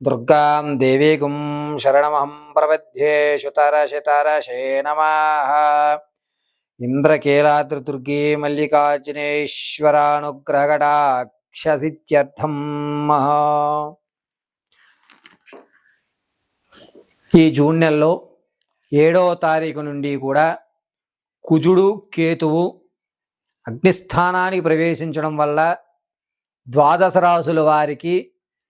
దుర్గాం దేవీగుం శరణమహం ప్రపద్యే శుతరశతరశే నమ ఇంద్రకీలాద్రిదుర్గే మల్లికార్జునేశ్వరానుగ్రహకటాక్షసిత్యర్థం ఈ జూన్ నెలలో ఏడవ తారీఖు నుండి కూడా కుజుడు కేతువు అగ్నిస్థానానికి ప్రవేశించడం వల్ల ద్వాదశ రాసుల వారికి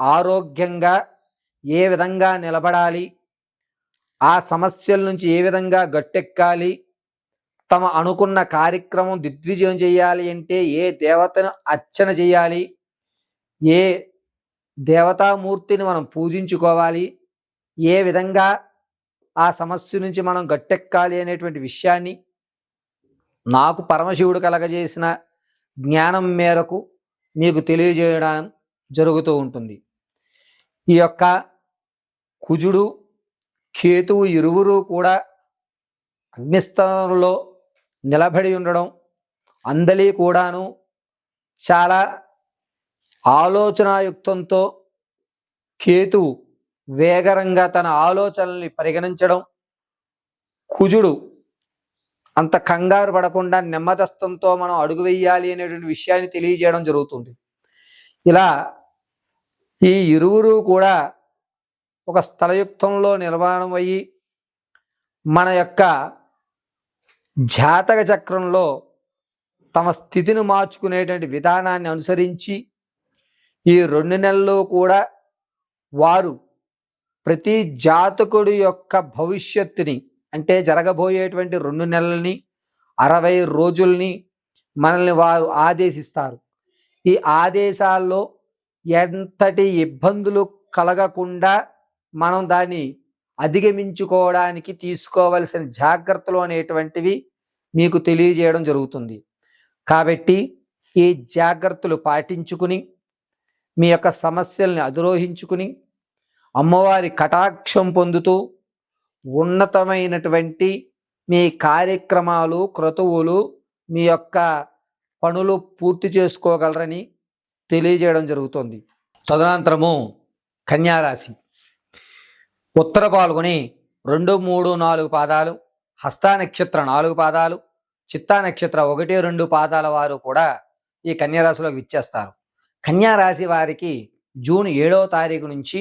ఆరోగ్యంగా ఏ విధంగా నిలబడాలి? ఆ సమస్యల నుంచి ఏ విధంగా గట్టెక్కాలి? తమ అనుకున్న కార్యక్రమం దిగ్విజయం చేయాలి అంటే ఏ దేవతను అర్చన చేయాలి? ఏ దేవతామూర్తిని మనం పూజించుకోవాలి? ఏ విధంగా ఆ సమస్య నుంచి మనం గట్టెక్కాలి అనేటువంటి విషయాన్ని నాకు పరమశివుడు కలగజేసిన జ్ఞానం మేరకు మీకు తెలియజేయడం జరుగుతూ ఉంటుంది. ఈ యొక్క కుజుడు కేతువు ఇరువురు కూడా అగ్నిస్థానంలో నిలబడి ఉండడం అందలి కూడాను చాలా ఆలోచనాయుక్తంతో కేతువు వేగరంగా తన ఆలోచనల్ని పరిగణించడం కుజుడు అంత కంగారు పడకుండా నెమ్మదస్తంతో మనం అడుగు వేయాలి అనేటువంటి విషయాన్ని తెలియజేయడం జరుగుతుంది. ఇలా ఈ ఇరువురు కూడా ఒక స్థలయుక్తంలో నిర్మాణం అయ్యి మన యొక్క జాతక చక్రంలో తమ స్థితిని మార్చుకునేటువంటి విధానాన్ని అనుసరించి ఈ రెండు నెలల్లో కూడా వారు ప్రతి జాతకుడి యొక్క భవిష్యత్తుని అంటే జరగబోయేటువంటి రెండు నెలల్ని అరవై రోజుల్ని మనల్ని వారు ఆదేశిస్తారు. ఈ ఆదేశాల్లో ఎంతటి ఇబ్బందులు కలగకుండా మనం దాన్ని అధిగమించుకోవడానికి తీసుకోవలసిన జాగ్రత్తలు అనేటువంటివి మీకు తెలియజేయడం జరుగుతుంది. కాబట్టి ఈ జాగ్రత్తలు పాటించుకుని మీ యొక్క సమస్యల్ని అధిరోహించుకుని అమ్మవారి కటాక్షం పొందుతూ ఉన్నతమైనటువంటి మీ కార్యక్రమాలు క్రతువులు మీ యొక్క పనులు పూర్తి చేసుకోగలరని తెలియజేయడం జరుగుతుంది. తదనంతరము కన్యారాశి. ఉత్తర పాల్గొని రెండు మూడు నాలుగు పాదాలు హస్త నక్షత్ర నాలుగు పాదాలు చిత్తా నక్షత్ర ఒకటి రెండు పాదాల వారు కూడా ఈ కన్యారాశిలోకి విచ్చేస్తారు. కన్యారాశి వారికి జూన్ ఏడవ తారీఖు నుంచి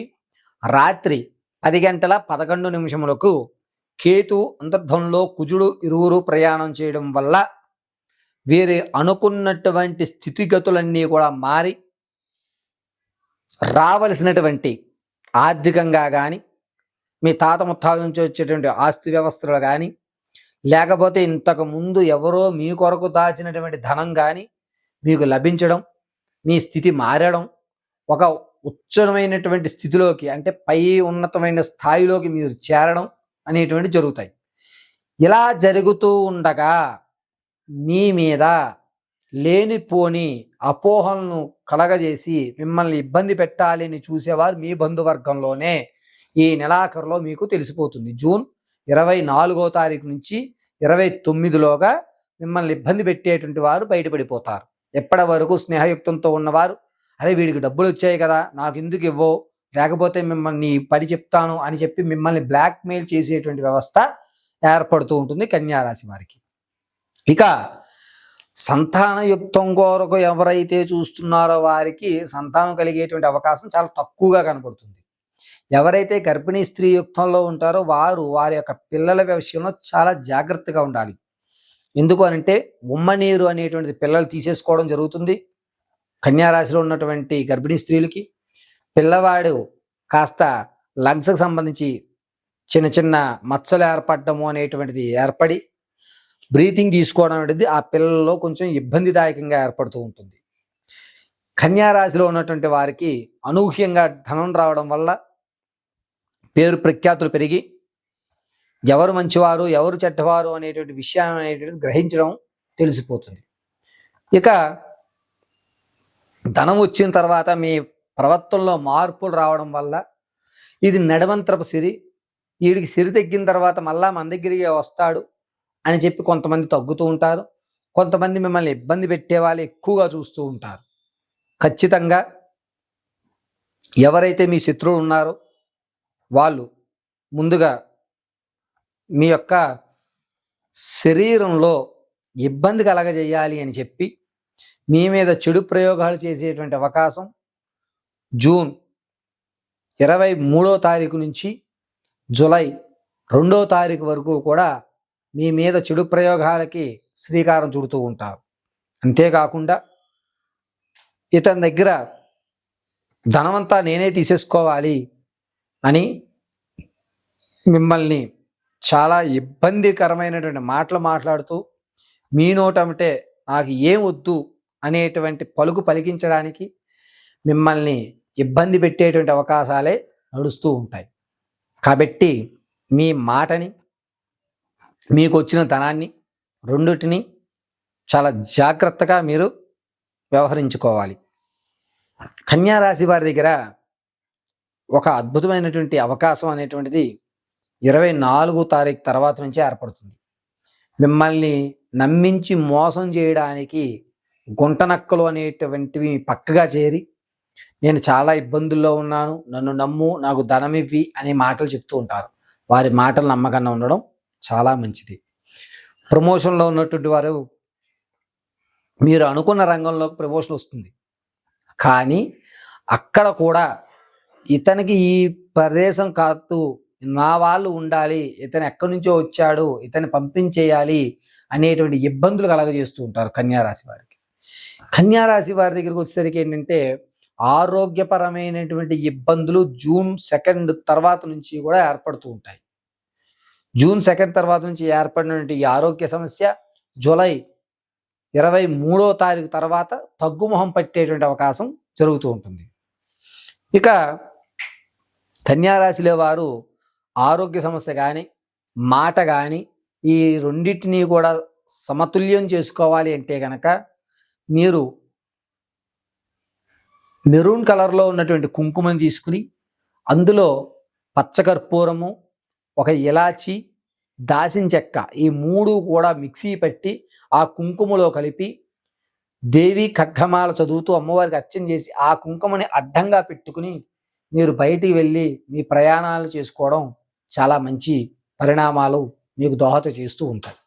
రాత్రి పది గంటల పదకొండు నిమిషములకు కేతు అంతర్ధంలో కుజుడు ఇరువురు ప్రయాణం చేయడం వల్ల వీరి అనుకున్నటువంటి స్థితిగతులన్నీ కూడా మారి రావలసినటువంటి ఆర్థికంగా కానీ మీ తాత ముత్తాత నుంచి వచ్చేటువంటి ఆస్తి వ్యవస్థలు కానీ లేకపోతే ఇంతకు ముందు ఎవరో మీ కొరకు దాచినటువంటి ధనం కానీ మీకు లభించడం మీ స్థితి మారడం ఒక ఉచ్చమైనటువంటి స్థితిలోకి అంటే పై ఉన్నతమైన స్థాయిలోకి మీరు చేరడం అనేటువంటి జరుగుతాయి. ఇలా జరుగుతూ ఉండగా మీ మీద లేనిపోని అపోహలను కలగజేసి మిమ్మల్ని ఇబ్బంది పెట్టాలి అని చూసేవారు మీ బంధువర్గంలోనే. ఈ నెలాఖరులో మీకు తెలిసిపోతుంది. జూన్ ఇరవై నాలుగో తారీఖు నుంచి ఇరవై తొమ్మిదిలోగా మిమ్మల్ని ఇబ్బంది పెట్టేటువంటి వారు బయటపడిపోతారు. ఎప్పటి వరకు స్నేహయుక్తంతో ఉన్నవారు అరే వీడికి డబ్బులు వచ్చాయి కదా నాకు ఎందుకు ఇవ్వవు లేకపోతే మిమ్మల్ని పని చెప్తాను అని చెప్పి మిమ్మల్ని బ్లాక్మెయిల్ చేసేటువంటి వ్యవస్థ ఏర్పడుతూ ఉంటుంది కన్యారాశి వారికి. ఇక సంతానయుక్తం కొరకు ఎవరైతే చూస్తున్నారో వారికి సంతానం కలిగేటువంటి అవకాశం చాలా తక్కువగా కనపడుతుంది. ఎవరైతే గర్భిణీ స్త్రీ యుక్తంలో ఉంటారో వారు వారి యొక్క పిల్లల విషయంలో చాలా జాగ్రత్తగా ఉండాలి. ఎందుకు అనంటే ఉమ్మ నీరు అనేటువంటిది పిల్లలు తీసేసుకోవడం జరుగుతుంది. కన్యారాశిలో ఉన్నటువంటి గర్భిణీ స్త్రీలకి పిల్లవాడు కాస్త లంగ్స్కి సంబంధించి చిన్న చిన్న మచ్చలు ఏర్పడము అనేటువంటిది ఏర్పడి బ్రీతింగ్ తీసుకోవడం అనేది ఆ పిల్లల్లో కొంచెం ఇబ్బందిదాయకంగా ఏర్పడుతూ ఉంటుంది. కన్యారాశిలో ఉన్నటువంటి వారికి అనూహ్యంగా ధనం రావడం వల్ల పేరు ప్రఖ్యాతులు పెరిగి ఎవరు మంచివారు ఎవరు చెడ్డవారు అనేటువంటి విషయాన్ని అనేటువంటి గ్రహించడం తెలిసిపోతుంది. ఇక ధనం వచ్చిన తర్వాత మీ ప్రవర్తనలో మార్పులు రావడం వల్ల ఇది నడవంతరపు సిరి వీడికి సిరి తగ్గిన తర్వాత మళ్ళా మన దగ్గరికి వస్తాడు. అని చెప్పి కొంతమంది తగ్గుతూ ఉంటారు. కొంతమంది మిమ్మల్ని ఇబ్బంది పెట్టే వాళ్ళు ఎక్కువగా చూస్తూ ఉంటారు. ఖచ్చితంగా ఎవరైతే మీ శత్రువులు ఉన్నారో వాళ్ళు ముందుగా మీ యొక్క శరీరంలో ఇబ్బంది కలగజేయాలి అని చెప్పి మీ మీద చెడు ప్రయోగాలు చేసేటువంటి అవకాశం జూన్ ఇరవై మూడో తారీఖు నుంచి జూలై రెండో తారీఖు వరకు కూడా మీ మీద చెడు ప్రయోగాలకి శ్రీకారం చుడుతూ ఉంటారు. అంతేకాకుండా ఇతని దగ్గర ధనమంతా నేనే తీసేసుకోవాలి అని మిమ్మల్ని చాలా ఇబ్బందికరమైనటువంటి మాటలు మాట్లాడుతూ మీ నోటమిటే నాకు ఏం వద్దు అనేటువంటి పలుకు పలికించడానికి మిమ్మల్ని ఇబ్బంది పెట్టేటువంటి అవకాశాలే నడుస్తూ ఉంటాయి. కాబట్టి మీ మాటని మీకు వచ్చిన ధనాన్ని రెండిటిని చాలా జాగ్రత్తగా మీరు వ్యవహరించుకోవాలి. కన్యా రాశి వారి దగ్గర ఒక అద్భుతమైనటువంటి అవకాశం అనేటువంటిది ఇరవై నాలుగు తారీఖు తర్వాత నుంచి ఏర్పడుతుంది. మిమ్మల్ని నమ్మించి మోసం చేయడానికి గుంటనక్కలు అనేటువంటివి పక్కగా చేరి నేను చాలా ఇబ్బందుల్లో ఉన్నాను నన్ను నమ్ము నాకు ధనం ఇవ్వి అనే మాటలు చెప్తూ ఉంటారు. వారి మాటలు నమ్మకంగా ఉండడం చాలా మంచిది. ప్రమోషన్లో ఉన్నటువంటి వారు మీరు అనుకున్న రంగంలోకి ప్రమోషన్ వస్తుంది. కానీ అక్కడ కూడా ఇతనికి ఈ ప్రదేశం కాదు నా వాళ్ళు ఉండాలి ఇతను ఎక్కడి నుంచో వచ్చాడు ఇతను పంపించేయాలి అనేటువంటి ఇబ్బందులు కలగజేస్తూ ఉంటారు కన్యారాశి వారికి. కన్యారాశి వారి దగ్గరికి వచ్చేసరికి ఏంటంటే ఆరోగ్యపరమైనటువంటి ఇబ్బందులు జూన్ సెకండ్ తర్వాత నుంచి కూడా ఏర్పడుతూ ఉంటాయి. జూన్ సెకండ్ తర్వాత నుంచి ఏర్పడినటువంటి ఈ ఆరోగ్య సమస్య జూలై ఇరవై మూడో తారీఖు తర్వాత తగ్గుముఖం పట్టేటువంటి అవకాశం జరుగుతూ ఉంటుంది. ఇక కన్యారాశిలో వారు ఆరోగ్య సమస్య కానీ మాట కానీ ఈ రెండింటినీ కూడా సమతుల్యం చేసుకోవాలి అంటే కనుక మీరు మెరూన్ కలర్లో ఉన్నటువంటి కుంకుమని తీసుకుని అందులో పచ్చకర్పూరము ఒక ఇలాచి దాసిన చెక్క ఈ మూడు కూడా మిక్సీ పెట్టి ఆ కుంకుమలో కలిపి దేవి ఖడ్గమాల చదువుతూ అమ్మవారికి అర్చన చేసి ఆ కుంకుమని అడ్డంగా పెట్టుకుని మీరు బయటికి వెళ్ళి మీ ప్రయాణాలు చేసుకోవడం చాలా మంచి పరిణామాలు మీకు దోహద చేస్తూ ఉంటాయి.